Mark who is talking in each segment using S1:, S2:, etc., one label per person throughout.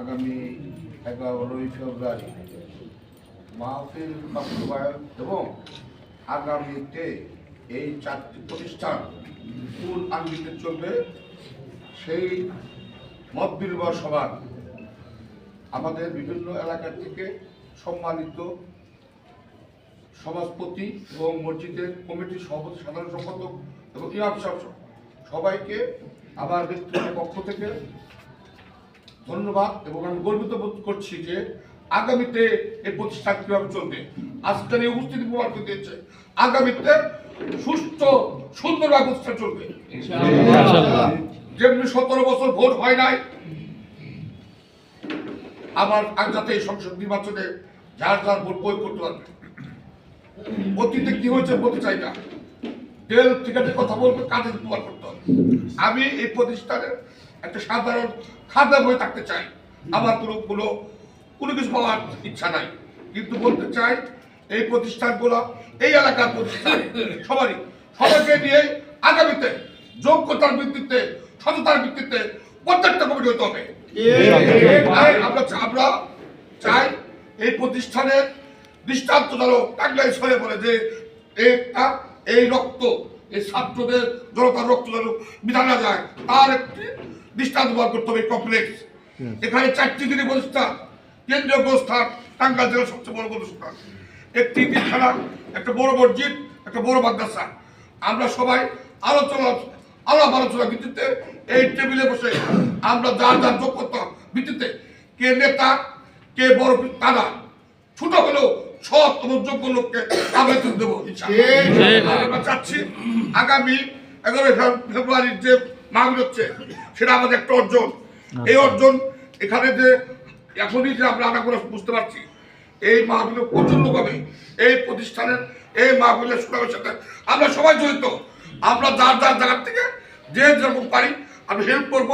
S1: আগামী এগারোই ফেব্রুয়ারি মাহফিল বাস্তবায়ন এবং আগামীতে এই চারটি প্রতিষ্ঠান কোন আঙ্গিকে চলবে, সেই মত বিনিময় সভা আমাদের বিভিন্ন এলাকা থেকে সম্মানিত সমাজপতি এবং মসজিদের কমিটির সভাপতি, সাধারণ সম্পাদক এবং ইমাম সবাইকে আমার ব্যক্তিগত পক্ষ থেকে ধন্যবাদ এবং আমি গর্বিত বোধ করছি যে আগামীতে এই প্রতিষ্ঠান কীভাবে চলবে। আজকের এই উপস্থিতি প্রমাণ করে দিয়েছে। আগামীতে সুস্থ সুন্দরভাবে প্রতিষ্ঠান চলবে। যেমনি সতেরো বছর ভোট হয় নাই আমার আগাতে এই সংসদ নির্বাচনে যার যার ভোট প্রয়োগ করতে পারবে। অতীতে কি হয়েছে বলতে চাই না। তেল টিকাটের কথা বলতে কাজে ব্যবহার করতে হবে। আমি এই প্রতিষ্ঠানের একটা সাধারণ খাদ্য হয়ে থাকতে চাই। আমার কোনো কোনো কোনো কিছু পাওয়ার ইচ্ছা নাই। কিন্তু বলতে চাই, এই প্রতিষ্ঠানগুলো, এই এলাকার প্রতিষ্ঠান, সবারই, সবাইকে নিয়ে আগামীতে যোগ্যতার ভিত্তিতে, সততার ভিত্তিতে প্রত্যেকটা কমিটি হতে হবে। আমরা আমরা চাই এই প্রতিষ্ঠানের দৃষ্টান্ত যেন টাঙ্গাই ছড়ে পড়ে যে একটা এই রক্ত, এই ছাত্রদের, জনতার রক্ত যেন বিধান না যায়, তার একটি দৃষ্টান্ত ব্যবহার করতে হবে কমপ্লেক্স এখানে চারটি দিনে প্রতিষ্ঠান কেন্দ্রীয় প্রতিষ্ঠান টাঙ্গাল জেলার সবচেয়ে বড় প্রতিষ্ঠান একটি ঈদখানা একটা বড় মসজিদ একটা বড় মাদ্রাসা। আমরা সবাই আলোচনা আলাপ আলোচনা ভিত্তিতে এই টেবিলে বসে আমরা যার যার যোগ্যতা ভিত্তিতে কে নেতা কে বড় তারা ছোট হলেও সৎ এবং যোগ্য লোককে আবেদন দেবো আর আমরা চাচ্ছি আগামী এগারোই ফেব্রুয়ারির যে মাহবিল হচ্ছে সেটা আমাদের একটা অর্জন। এই অর্জন এখানে যে এখনই যে আমরা আনা করে বুঝতে পারছি এই মাহবিল প্রচন্ডভাবে এই প্রতিষ্ঠানের এই মাহবিলের সুনামের সাথে আমরা সবাই জড়িত। আমরা যার যার জায়গার থেকে যে যেরকম পারি আমি হেল্প করব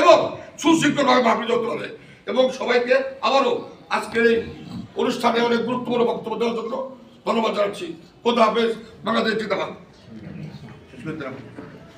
S1: এবং সুশৃঙ্খলভাবে মাহবিল হতে হবে। এবং সবাইকে আবারও আজকের এই অনুষ্ঠানে অনেক গুরুত্বপূর্ণ বক্তব্য দেওয়ার জন্য ধন্যবাদ জানাচ্ছি। খোদা হাফেজ বাংলাদেশ জিন্দাবাদ।